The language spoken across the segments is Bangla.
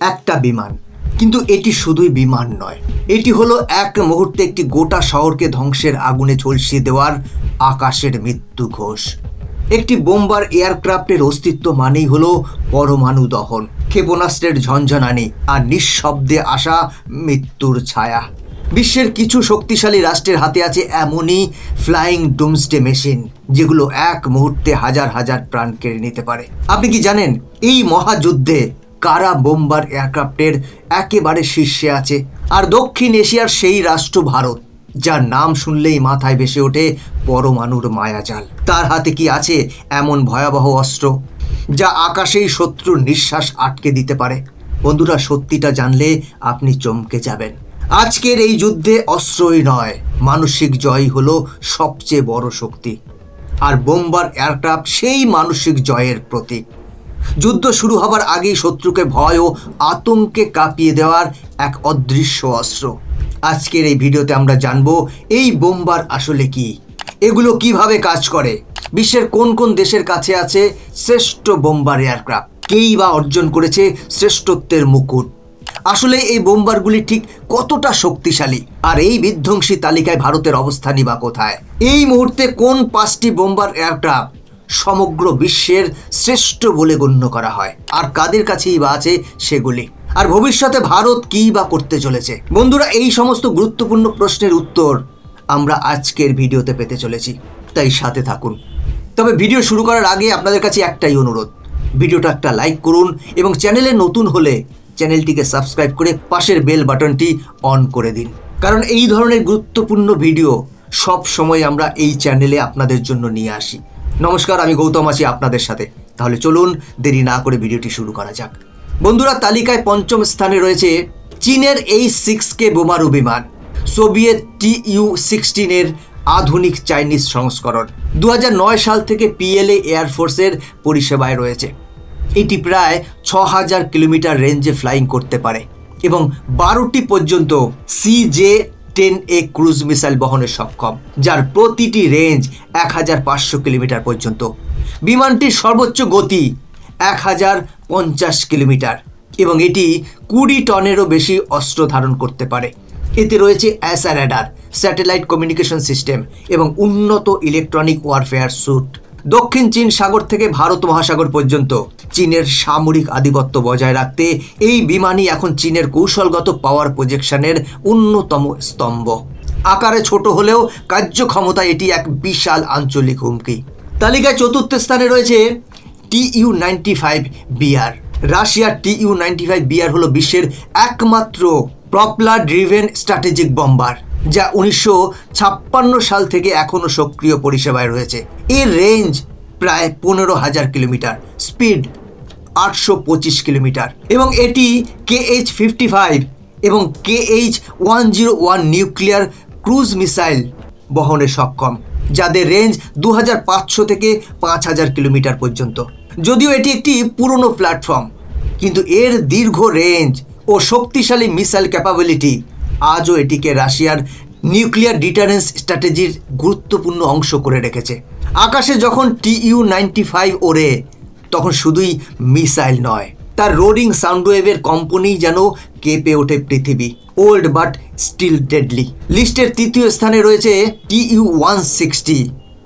একটা বিমান। কিন্তু এটি শুধুই বিমান নয়। এটি হলো এক মুহূর্তে একটি গোটা শহরকে ধ্বংসের আগুনে ঝলসিয়ে দেওয়ার আকাশের মৃত্যু ঘোষ। একটি বোম্বার এয়ারক্রাফটের অস্তিত্ব মানেই হলো পরমাণু দহন, ক্ষেপণাস্ত্রের ঝঞ্ঝনানি আর নিঃশব্দে আসা মৃত্যুর ছায়া। বিশ্বের কিছু শক্তিশালী রাষ্ট্রের হাতে আছে এমনই ফ্লাইং ডুমসডে মেশিন, যেগুলো এক মুহূর্তে হাজার হাজার প্রাণ কেড়ে নিতে পারে। আপনি কি জানেন, এই মহাযুদ্ধে কারা বোম্বার এয়ারক্রাফ্টের একেবারে শীর্ষে আছে? আর দক্ষিণ এশিয়ার সেই রাষ্ট্র ভারত, যার নাম শুনলেই মাথায় ভেসে ওঠে পরমাণুর মায়াজাল। তার হাতে কি আছে এমন ভয়াবহ অস্ত্র, যা আকাশেই শত্রুর নিঃশ্বাস আটকে দিতে পারে? বন্ধুরা, সত্যিটা জানলে আপনি চমকে যাবেন। আজকের এই যুদ্ধে অস্ত্রই নয়, মানসিক জয় হলো সবচেয়ে বড় শক্তি। আর বোম্বার এয়ারক্রাফট সেই মানসিক জয়ের প্রতীক। যুদ্ধ শুরু হবার আগেই শত্রুকে ভয় ও আতঙ্কে কাঁপিয়ে দেওয়ার এক অদৃশ্য অস্ত্র। আজকের এই ভিডিওতে আমরা জানব, এই বোম্বার আসলে কি? এগুলো কীভাবে কাজ করে? বিশ্বের কোন কোন দেশের কাছে আছে শ্রেষ্ঠ বোম্বার এয়ারক্রাফট? কেই বা অর্জন করেছে শ্রেষ্ঠত্বের মুকুট? আসলে এই বোম্বারগুলি ঠিক কতটা শক্তিশালী? আর এই বিধ্বংসী তালিকায় ভারতের অবস্থানই বা কোথায়? এই মুহূর্তে কোন পাঁচটি বোম্বার এয়ারক্রাফট সমগ্র বিশ্বের শ্রেষ্ঠ বলে গণ্য করা হয়। আর কাদের কাছেই বা আছে সেগুলি? আর ভবিষ্যতে ভারত কী বা করতে চলেছে? বন্ধুরা, এই সমস্ত গুরুত্বপূর্ণ প্রশ্নের উত্তর আমরা আজকের ভিডিওতে পেতে চলেছি। তাই সাথে থাকুন। তবে ভিডিও শুরু করার আগে আপনাদের কাছে একটাই অনুরোধ। ভিডিওটা একটা লাইক করুন এবং চ্যানেলে নতুন হলে চ্যানেলটিকে সাবস্ক্রাইব করে পাশের বেল বাটনটি অন করে দিন। কারণ এই ধরনের গুরুত্বপূর্ণ ভিডিও সব সময় আমরা এই চ্যানেলে আপনাদের জন্য নিয়ে আসি। নমস্কার, আমি গৌতম আছি আপনাদের সাথে। তাহলে চলুন দেরি না করে ভিডিওটি শুরু করা যাক। বন্ধুরা, তালিকায় পঞ্চম স্থানে রয়েছে চীনের এই সিক্স কে বোমারু বিমান, সোভিয়েত টি ইউ সিক্সটিনের আধুনিক চাইনিজ সংস্করণ। দু হাজার নয় সাল থেকে পিএলএ এয়ারফোর্সের পরিষেবায় রয়েছে। এটি প্রায় ছ হাজার কিলোমিটার রেঞ্জে ফ্লাইং করতে পারে এবং বারোটি পর্যন্ত CJ ten A cruise missile বহনে সক্ষম, যার প্রতিটি রেঞ্জ এক হাজার পাঁচশো কিলোমিটার পর্যন্ত। বিমানটির সর্বোচ্চ গতি এক হাজার পঞ্চাশ কিলোমিটার এবং এটি কুড়ি টনেরও বেশি অস্ত্র ধারণ করতে পারে। এতে রয়েছে AESA radar satellite communication system এবং উন্নত ইলেকট্রনিক ওয়ারফেয়ার স্যুট। দক্ষিণ চীন সাগর থেকে ভারত মহাসাগর পর্যন্ত। চীনের সামরিক আধিপত্য বজায় রাখতে এই বিমানই এখন চীনের কৌশলগত পাওয়ার প্রজেকশনের অন্যতম স্তম্ভ। আকারে ছোট হলেও কার্যক্ষমতা এটি এক বিশাল আঞ্চলিক হুমকি। তালিকায় চতুর্থ স্থানে রয়েছে T U ninety five BR রাশিয়ার T U ninety five BR হলো বিশ্বের একমাত্র প্রপলার ড্রিভেন স্ট্র্যাটেজিক বম্বার যা উনিশশো ছাপ্পান্ন সাল থেকে এখনও সক্রিয় পরিষেবায় রয়েছে। এর রেঞ্জ প্রায় পনেরো হাজার কিলোমিটার। স্পিড আটশো পঁচিশ কিলোমিটার। এবং এটি কে এইচ ফিফটি ফাইভ এবং K H one zero one nuclear cruise missile বহনে সক্ষম, যাদের রেঞ্জ দু হাজার পাঁচশো থেকে পাঁচ হাজার কিলোমিটার পর্যন্ত। যদিও এটি একটি পুরনো প্ল্যাটফর্ম কিন্তু এর দীর্ঘ রেঞ্জ ও শক্তিশালী মিসাইল ক্যাপাবিলিটি আজও এটিকে রাশিয়ার নিউক্লিয়ার ডিটারেন্স স্ট্র্যাটেজির গুরুত্বপূর্ণ অংশ করে রেখেছে। আকাশে যখন টিইউ নাইনটি ফাইভ ওড়ে, তখন শুধুই মিসাইল নয়, তার রোডিং সাউন্ড ওয়েভের যেন কেঁপে ওঠে পৃথিবী, ওল্ড বাট স্টিল ডেডলি। লিস্টের তৃতীয় স্থানে রয়েছে TU one sixty,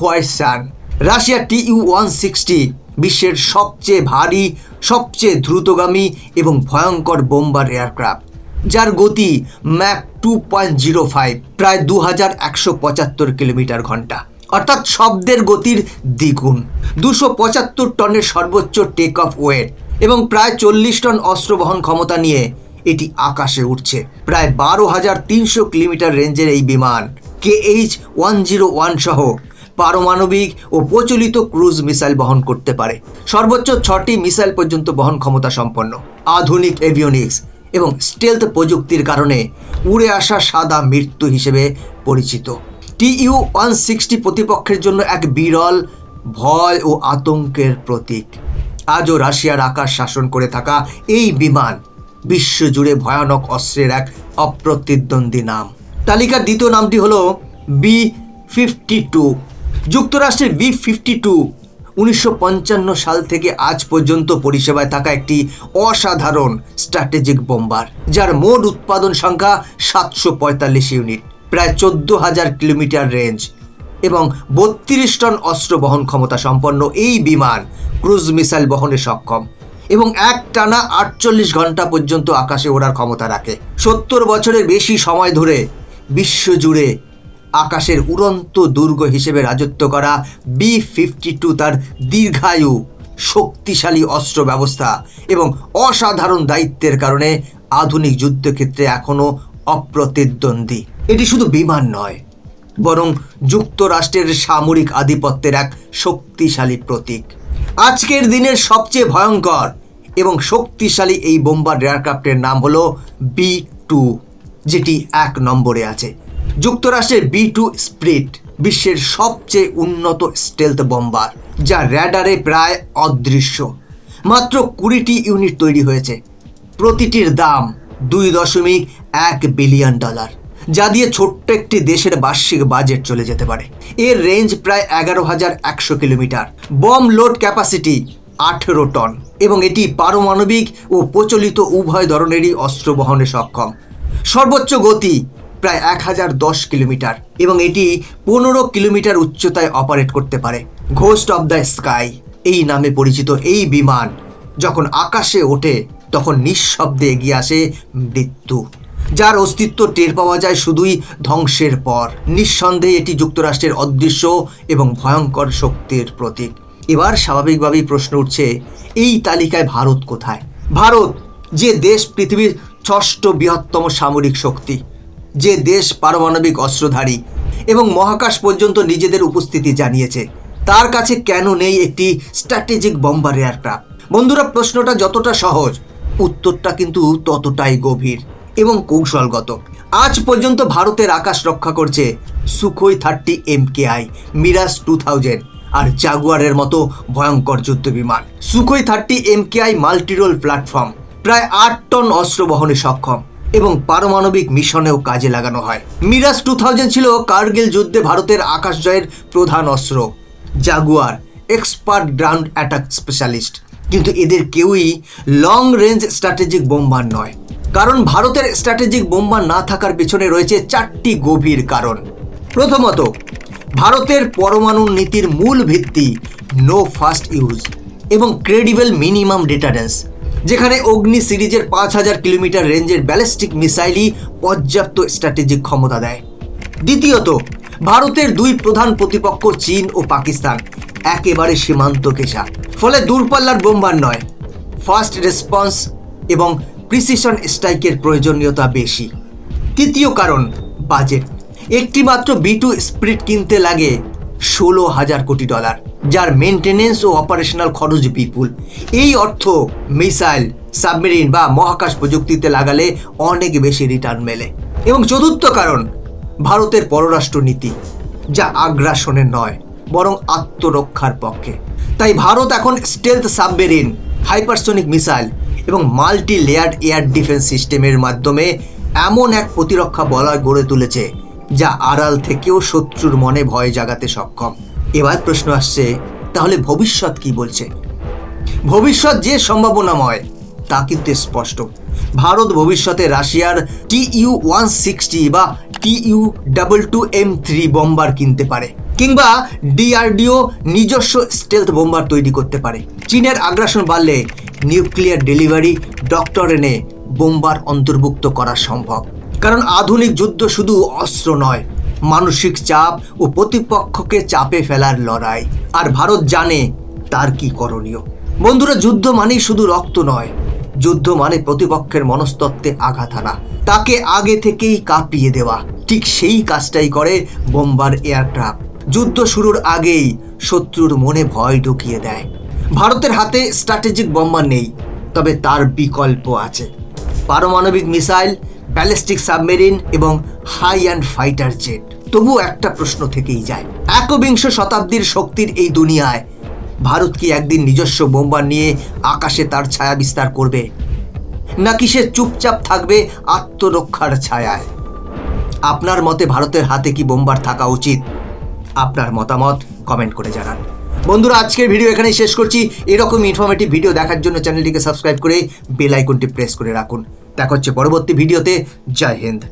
white swan Russia TU one sixty বিশ্বের সবচেয়ে ভারী, সবচেয়ে দ্রুতগামী এবং ভয়ঙ্কর বোম্বার এয়ারক্রাফট। যার গতি Mach two point zero five, প্রায় দু হাজার একশো পঁচাত্তর কিলোমিটার ঘণ্টা। অর্থাৎ শব্দের গতির দ্বিগুণ। দুশো পঁচাত্তর টনের সর্বোচ্চ টেক অফ ওয়েট এবং প্রায় চল্লিশ টন অস্ত্র বহন ক্ষমতা নিয়ে এটি আকাশে উঠছে প্রায় বারো হাজার তিনশো কিলোমিটার রেঞ্জের এই বিমান K H one zero one সহ পারমাণবিক ও প্রচলিত ক্রুজ মিসাইল বহন করতে পারে। সর্বোচ্চ ছটি মিসাইল পর্যন্ত বহন ক্ষমতা সম্পন্ন। আধুনিক এভিওনিক্স এবং স্টেলথ প্রযুক্তির কারণে উড়ে আসা সাদা মৃত্যু হিসেবে পরিচিত। টিইউ ওয়ান সিক্সটি প্রতিপক্ষের জন্য এক বিরল ভয় ও আতঙ্কের প্রতীক। আজও রাশিয়ার আকাশ শাসন করে থাকা এই বিমান বিশ্বজুড়ে ভয়ানক অস্ত্রের এক অপ্রতিদ্বন্দ্বী নাম। তালিকার দ্বিতীয় নামটি হলো বি ফিফটি টু যুক্তরাষ্ট্রের বি ফিফটি টু উনিশশো পঞ্চান্ন সাল থেকে আজ পর্যন্ত পরিষেবায় থাকা একটি অসাধারণ স্ট্র্যাটেজিক বোম্বার, যার মোট উৎপাদন সংখ্যা সাতশো পঁয়তাল্লিশ ইউনিট, প্রায় চোদ্দ হাজার কিলোমিটার রেঞ্জ এবং বত্রিশ টন অস্ত্র বহন ক্ষমতা সম্পন্ন এই বিমান ক্রুজ মিসাইল বহনে সক্ষম এবং এক টানা আটচল্লিশ ঘণ্টা পর্যন্ত আকাশে ওড়ার ক্ষমতা রাখে। সত্তর বছরের বেশি সময় ধরে বিশ্বজুড়ে আকাশের উড়ন্ত দুর্গ হিসেবে রাজত্ব করা বি ফিফটি টু তার দীর্ঘায়ু, শক্তিশালী অস্ত্র ব্যবস্থা এবং অসাধারণ দায়িত্বের কারণে আধুনিক যুদ্ধক্ষেত্রে এখনও অপ্রতিদ্বন্দ্বী। এটি শুধু বিমান নয়, বরং যুক্তরাষ্ট্রের সামরিক আধিপত্যের এক শক্তিশালী প্রতীক। আজকের দিনের সবচেয়ে ভয়ঙ্কর এবং শক্তিশালী এই বোম্বার এয়ারক্রাফটের নাম হলো বি টু যেটি এক নম্বরে আছে। যুক্তরাষ্ট্রের বি টু স্প্রিট বিশ্বের সবচেয়ে উন্নত স্টেলথ বোম্বার যা র্যাডারে প্রায় অদৃশ্য। মাত্র কুড়িটি ইউনিট তৈরি হয়েছে। প্রতিটির দাম দুই দশমিক এক বিলিয়ন ডলার, যা দিয়ে ছোট্ট একটি দেশের বার্ষিক বাজেট চলে যেতে পারে। এর রেঞ্জ প্রায় এগারো হাজার একশো কিলোমিটার। বম লোড ক্যাপাসিটি আঠেরো টন এবং এটি পারমাণবিক ও প্রচলিত উভয় ধরনেরই অস্ত্র বহনে সক্ষম। সর্বোচ্চ গতি প্রায় এক হাজার দশ কিলোমিটার এবং এটি পনেরো কিলোমিটার উচ্চতায় অপারেট করতে পারে। ঘোস্ট অব দ্য স্কাই এই নামে পরিচিত এই বিমান যখন আকাশে ওঠে, তখন নিঃশব্দে এগিয়ে আসে মৃত্যু, যার অস্তিত্ব টের পাওয়া যায় শুধুই ধ্বংসের পর। নিঃসন্দেহে এটি যুক্তরাষ্ট্রের অদৃশ্য এবং ভয়ঙ্কর শক্তির প্রতীক। এবার স্বাভাবিকভাবেই প্রশ্ন উঠছে, এই তালিকায় ভারত কোথায়? ভারত, যে দেশ পৃথিবীর ষষ্ঠ বৃহত্তম সামরিক শক্তি যে দেশ পারমাণবিক অস্ত্রধারী এবং মহাকাশ পর্যন্ত নিজেদের উপস্থিতি জানিয়েছে। তার কাছে কেন নেই একটি স্ট্র্যাটেজিক বম্বার এয়ারক্রাফট? বন্ধুরা, প্রশ্নটা যতটা সহজ, উত্তরটা কিন্তু ততটাই গভীর এবং কৌশলগত। আজ পর্যন্ত ভারতের আকাশ রক্ষা করছে Sukhoi thirty M K I Mirage two thousand আর জাগুয়ারের মতো ভয়ঙ্কর যুদ্ধ বিমান। Sukhoi thirty M K I multirole platform, প্রায় আট টন অস্ত্র বহনে সক্ষম। এবং পারমাণবিক মিশনেও কাজে লাগানো হয়। মিরাজ টু থাউজেন্ড ছিল কার্গিল যুদ্ধে ভারতের আকাশ জয়ের প্রধান অস্ত্র। Jaguar, expert ground attack specialist. কিন্তু এদের কেউই লং রেঞ্জ স্ট্র্যাটেজিক বোম্বার নয়। কারণ ভারতের স্ট্র্যাটেজিক বোম্বার না থাকার পেছনে রয়েছে চারটি গভীর কারণ। প্রথমত, ভারতের পরমাণু নীতির মূল ভিত্তি নো ফার্স্ট ইউজ এবং ক্রেডিবল মিনিমাম ডিটারেন্স যেখানে অগ্নি সিরিজের পাঁচ হাজার কিলোমিটার রেঞ্জের ব্যালিস্টিক মিসাইলই পর্যাপ্ত স্ট্র্যাটেজিক ক্ষমতা দেয়। দ্বিতীয়ত, ভারতের দুই প্রধান প্রতিপক্ষ চীন ও পাকিস্তান একেবারে সীমান্ত কেশা ফলে দূরপাল্লার বোম্বার নয়। ফাস্ট রেসপন্স এবং প্রিসিশন স্ট্রাইকের প্রয়োজনীয়তা বেশি। তৃতীয় কারণ, বাজেট। একটি মাত্র বি টু স্প্রিট কিনতে লাগে ষোলো হাজার কোটি ডলার। যার মেনটেনেন্স ও অপারেশনাল খরচ বিপুল। এই অর্থ মিসাইল সাবমেরিন বা মহাকাশ প্রযুক্তিতে লাগালে অনেক বেশি রিটার্ন মেলে। এবং চতুর্থ কারণ, ভারতের পররাষ্ট্র নীতি যা আগ্রাসনের নয়, বরং আত্মরক্ষার পক্ষে। তাই ভারত এখন স্টেলথ সাবমেরিন হাইপারসোনিক মিসাইল এবং মাল্টি লেয়ার্ড এয়ার ডিফেন্স সিস্টেমের মাধ্যমে এমন এক প্রতিরক্ষা বলয় গড়ে তুলেছে, যা আড়াল থেকেও শত্রুর মনে ভয় জাগাতে সক্ষম। এবার প্রশ্ন আসছে, তাহলে ভবিষ্যৎ কি বলছে? ভবিষ্যৎ যে সম্ভাবনাময়, তা কিন্তু স্পষ্ট। ভারত ভবিষ্যতে রাশিয়ার টি ইউ ওয়ান সিক্সটি বা T U double two M three bomber কিনতে পারে, কিংবা ডিআরডিও নিজস্ব স্টেলথ বোম্বার তৈরি করতে পারে। চীনের আগ্রাসন বাড়লে নিউক্লিয়ার ডেলিভারি ডক্টর এনে বোম্বার অন্তর্ভুক্ত করা সম্ভব। কারণ আধুনিক যুদ্ধ শুধু অস্ত্র নয় মানসিক চাপ ও প্রতিপক্ষকে চাপে ফেলার লড়াই। আর ভারত জানে তার কি করণীয়। বন্ধুরা, যুদ্ধ মানেই শুধু রক্ত নয়। যুদ্ধ মানে প্রতিপক্ষের মনস্তত্ত্বে আঘাত আনা। তাকে আগে থেকেই কাঁপিয়ে দেওয়া। ঠিক সেই কাজটাই করে বোম্বার এয়ারক্রাফট। যুদ্ধ শুরুর আগেই শত্রুর মনে ভয় ঢুকিয়ে দেয়। ভারতের হাতে স্ট্র্যাটেজিক বোম্বার নেই, তবে তার বিকল্প আছে। পারমাণবিক মিসাইল ব্যালিস্টিক সাবমেরিন এবং হাই অ্যান্ড ফাইটার জেট তবু একটা প্রশ্ন থেকেই যায়, একবিংশ শতাব্দীর শক্তির এই দুনিয়ায় ভারত কি একদিন নিজস্ব বোম্বার নিয়ে আকাশে তার ছায়া বিস্তার করবে? নাকি সে চুপচাপ থাকবে আত্মরক্ষার ছায়ায়? আপনার মতে ভারতের হাতে কি বোম্বার থাকা উচিত? আপনার মতামত কমেন্ট করে জানান। বন্ধুরা, আজকের ভিডিও এখানেই শেষ করছি। এরকম ইনফরমেটিভ ভিডিও দেখার জন্য চ্যানেলটিকে সাবস্ক্রাইব করে বেল আইকনটি প্রেস করে রাখুন। দেখা হচ্ছে পরবর্তী ভিডিওতে। জয় হিন্দ।